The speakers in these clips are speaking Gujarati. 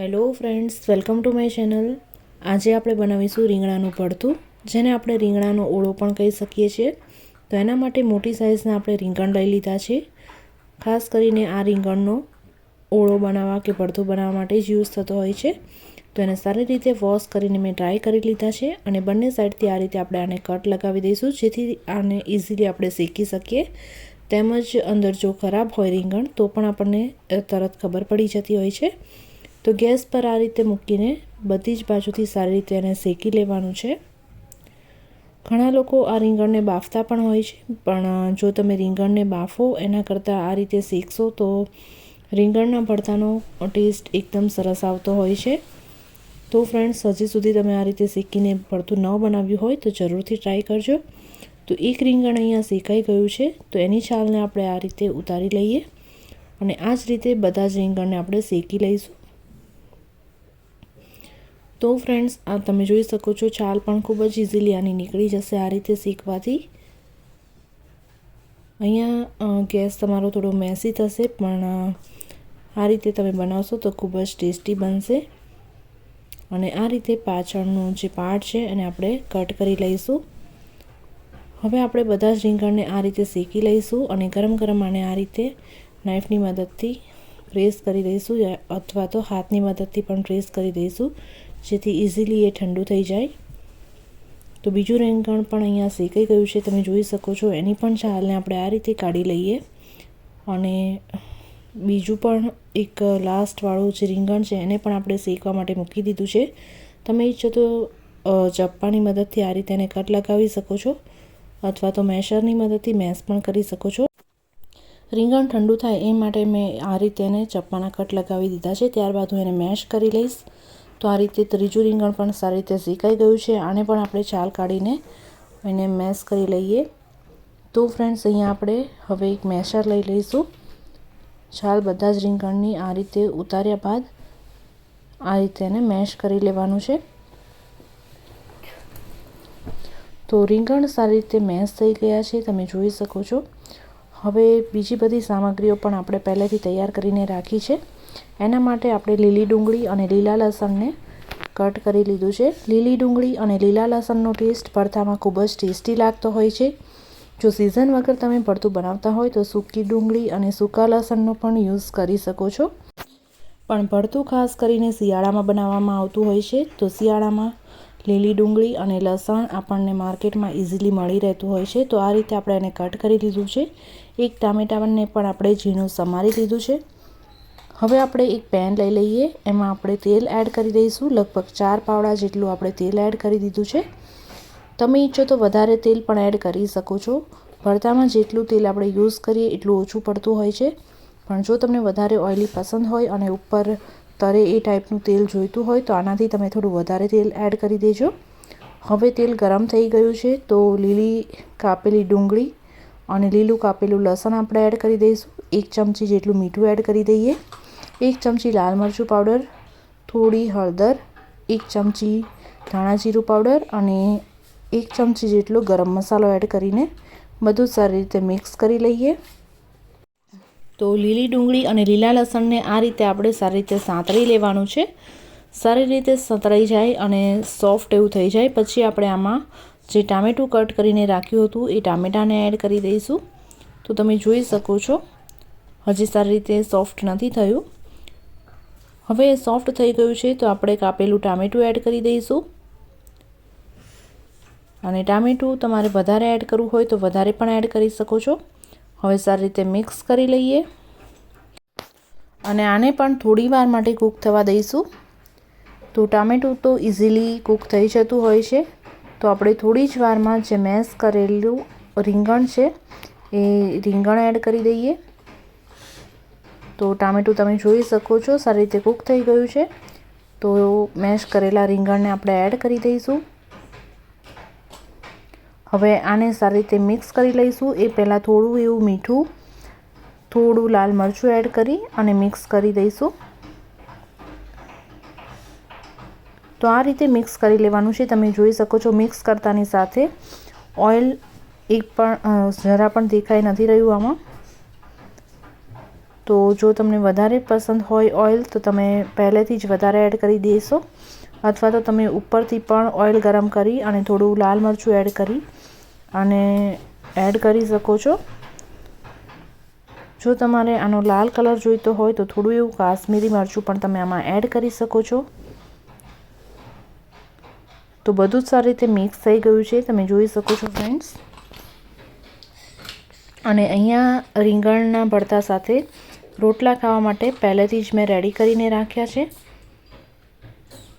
Hello friends welcome to my channel આજે આપણે બનાવીશું રીંગણાનું ભરતું જેને આપણે રીંગણાનો ઓળો પણ કહી શકીએ છીએ. તો એના માટે મોટી સાઇઝના આપણે રીંગણ લઈ લીધા છે. ખાસ કરીને આ રીંગણનો ઓળો બનાવવા કે ભરતું બનાવવા માટે જ યુઝ થતો હોય છે. તો એને સારી રીતે વોશ કરીને મેં ડ્રાય કરી લીધા છે અને બંને સાઈડથી આ રીતે આપણે આને કટ લગાવી દઈશું, જેથી આને ઇઝીલી આપણે શેકી શકીએ. તેમજ અંદર જો ખરાબ હોય રીંગણ, તો પણ આપણને તરત ખબર પડી જતી હોય છે. તો ગેસ પર આ રીતે મૂકીને બધી જ બાજુથી સારી રીતે એને શેકી લેવાનું છે. ઘણા લોકો આ રીંગણને બાફતા પણ હોય છે, પણ જો તમે રીંગણને બાફો, એના કરતાં આ રીતે શેકશો, તો રીંગણના ભરતાનો ટેસ્ટ એકદમ સરસ આવતો હોય છે. તો ફ્રેન્ડ્સ, હજી સુધી તમે આ રીતે શેકીને ભરતું ન બનાવ્યું હોય, તો જરૂરથી ટ્રાય કરજો. તો એક રીંગણ અહીંયા શેકાઈ ગયું છે, તો એની છાલને આપણે આ રીતે ઉતારી લઈએ અને આ જ રીતે બધા જ રીંગણને આપણે શેકી લઈશું. તો ફ્રેન્ડ્સ આ તમે જોઈ શકો છો છાલ પણ ખૂબ જ ઇઝીલી આની નીકળી જશે આ રીતે શીખવાથી. અહીંયા ગેસ તમારો થોડો મેસી થશે, પણ આ રીતે તમે બનાવશો તો ખૂબ જ ટેસ્ટી બનશે. અને આ રીતે પાછળનું જે પાર્ટ છે એને આપણે કટ કરી લઈશું. હવે આપણે બધા જ રીંગણને આ રીતે શેકી લઈશું અને ગરમ ગરમ આને આ રીતે નાઈફની મદદથી પ્રેસ કરી દઈશું અથવા તો હાથની મદદથી પણ પ્રેસ કરી દઈશું. જેથી ઇઝીલી એ ઠંડુ થઈ જાય. તો બીજું રીંગણ પણ અહીંયા શેકાઈ ગયું છે, તમે જોઈ શકો છો. એની પણ છાલને આપણે આ રીતે કાઢી લઈએ. અને બીજું પણ એક લાસ્ટવાળું જે રીંગણ છે, એને પણ આપણે શેકવા માટે મૂકી દીધું છે. તમે ઈચ્છો તો ચપ્પાની મદદથી આ રીતે એને કટ લગાવી શકો છો, અથવા તો મેશરની મદદથી મેશ પણ કરી શકો છો. રીંગણ ઠંડુ થાય એ માટે મેં આ રીતે એને ચપ્પાના કટ લગાવી દીધા છે. ત્યારબાદ હું એને મેશ કરી લઈશ. તો આ રીતે ત્રીજું રીંગણ પણ સારી રીતે શેકાઈ ગયું છે. આને પણ આપણે છાલ કાઢીને એને મેશ કરી લઈએ. તો ફ્રેન્ડ્સ અહીંયા આપણે હવે એક મેશર લઈ લઈશું. છાલ બધા જ રીંગણની આ રીતે ઉતાર્યા બાદ આ રીતે એને મેશ કરી લેવાનું છે. તો રીંગણ સારી રીતે મેશ થઈ ગયા છે, તમે જોઈ શકો છો. હવે બીજી બધી સામગ્રીઓ પણ આપણે પહેલેથી તૈયાર કરીને રાખી છે. એના માટે આપણે લીલી ડુંગળી અને લીલા લસણને કટ કરી લીધું છે. લીલી ડુંગળી અને લીલા લસણનો ટેસ્ટ ભરતામાં ખૂબ જ ટેસ્ટી લાગતો હોય છે. જો સિઝન વગર તમે ભરતું બનાવતા હોય તો સૂકી ડુંગળી અને સૂકા લસણનો પણ યુઝ કરી શકો છો. પણ ભરતું ખાસ કરીને શિયાળામાં બનાવવામાં આવતું હોય છે, તો શિયાળામાં લીલી ડુંગળી અને લસણ આપણને માર્કેટમાં ઇઝીલી મળી રહેતું હોય છે. તો આ રીતે આપણે એને કટ કરી લીધું છે. એક ટામેટાને પણ આપણે ઝીણું સમારી લીધું છે. હવે આપણે એક પેન લઈ લઈએ. એમાં આપણે તેલ એડ કરી દઈશું. લગભગ ચાર પાવડા જેટલું આપણે તેલ એડ કરી દીધું છે. તમે ઈચ્છો તો વધારે તેલ પણ એડ કરી શકો છો. ભરતામાં જેટલું તેલ આપણે યુઝ કરીએ એટલું ઓછું પડતું હોય છે. પણ જો તમને વધારે ઓઇલી પસંદ હોય અને ઉપર તરે એ ટાઈપનું તેલ જોઈતું હોય તો આનાથી તમે થોડું વધારે તેલ એડ કરી દેજો. હવે તેલ ગરમ થઈ ગયું છે તો લીલી કાપેલી ડુંગળી અને લીલું કાપેલું લસણ આપણે એડ કરી દઈશું. એક ચમચી જેટલું મીઠું એડ કરી દઈએ. એક ચમચી લાલ મરચું પાવડર, થોડી હળદર, એક ચમચી ધાણા જીરું પાવડર અને એક ચમચી જેટલો ગરમ મસાલો એડ કરીને બધું સારી રીતે મિક્સ કરી લઈએ. તો લીલી ડુંગળી અને લીલા લસણને આ રીતે આપણે સારી રીતે સાંતળી લેવાનું છે. સારી રીતે સંતળાઈ જાય અને સોફ્ટ એવું થઈ જાય. પછી આપણે આમાં જે ટામેટું કટ કરીને રાખ્યું હતું એ ટામેટાને એડ કરી દઈશું. તો તમે જોઈ શકો છો, હજી સારી રીતે સોફ્ટ નથી થયું. હવે સોફ્ટ થઈ ગયું છે તો આપણે કાપેલું ટામેટું એડ કરી દઈશું. અને ટામેટું તમારે વધારે એડ કરવું હોય તો વધારે પણ એડ કરી શકો છો. હવે સારી રીતે મિક્સ કરી લઈએ. અને આને પણ થોડી વાર માટે કૂક થવા દઈશું. તો ટામેટું તો ઇઝીલી કૂક થઈ જતું હોય છે. તો આપણે થોડી જ વારમાં જે મેશ કરેલું રીંગણ છે, એ રીંગણ એડ કરી દઈએ. તો ટામેટું તમે જોઈ શકો છો, સારી રીતે કૂક થઈ ગયું છે. તો મેશ કરેલા રીંગણને આપણે એડ કરી દઈશું. હવે આને સારી રીતે મિક્સ કરી લઈશું. એ પહેલાં થોડું એવું મીઠું, થોડું લાલ મરચું એડ કરી અને મિક્સ કરી દઈશું. તો આ રીતે મિક્સ કરી લેવાનું છે. તમે જોઈ શકો છો મિક્સ કરતાની સાથે ઓઇલ એક પણ જરા પણ દેખાઈ નથી રહ્યું આમાં. તો જો તમને વધારે પસંદ હોય ઓઇલ, તો તમે પહેલેથી જ વધારે એડ કરી દેશો. અથવા તો તમે ઉપરથી પણ ઓઇલ ગરમ કરી અને થોડું લાલ મરચું એડ કરી અને એડ કરી શકો છો. જો તમારે આનો લાલ કલર જોઈતો હોય, તો થોડું એવું કાશ્મીરી મરચું પણ તમે આમાં એડ કરી શકો છો. તો બધું જ સારી રીતે મિક્સ થઈ ગયું છે, તમે જોઈ શકો છો ફ્રેન્ડ્સ. અને અહીંયા રીંગણના ભરતા સાથે રોટલા ખાવા માટે પહેલેથી જ મેં રેડી કરીને રાખ્યા છે.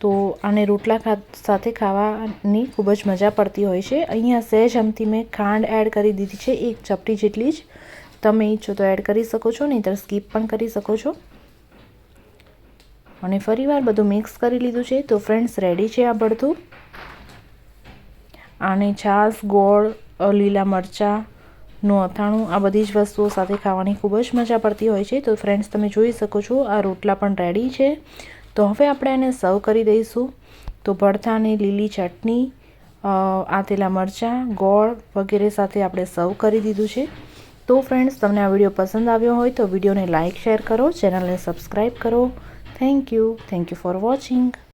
તો આને રોટલા સાથે ખાવાની ખૂબ જ મજા પડતી હોય છે. અહીંયા સહેજ અમથી મેં ખાંડ એડ કરી દીધી છે, એક ચપટી જેટલી જ. તમે ઈચ્છો તો એડ કરી શકો છો, નહીંતર સ્કીપ પણ કરી શકો છો. અને ફરીવાર બધું મિક્સ કરી લીધું છે, તો ફ્રેન્ડ્સ રેડી છે આ બધું. આને છાશ, ગોળ લીલા મરચાં નું અથાણું, આ બધી જ વસ્તુઓ સાથે ખાવાની ખૂબ જ મજા પડતી હોય છે. તો ફ્રેન્ડ્સ તમે જોઈ શકો છો, આ રોટલા પણ રેડી છે. તો હવે આપણે એને સર્વ કરી દઈશું. તો ભડથાની લીલી ચટણી આતેલા મરચાં, ગોળ વગેરે સાથે આપણે સર્વ કરી દીધું છે. તો ફ્રેન્ડ્સ તમને આ વીડિયો પસંદ આવ્યો હોય તો વિડીયોને લાઇક શેર કરો ચેનલને સબસ્ક્રાઈબ કરો. Thank you thank you for watching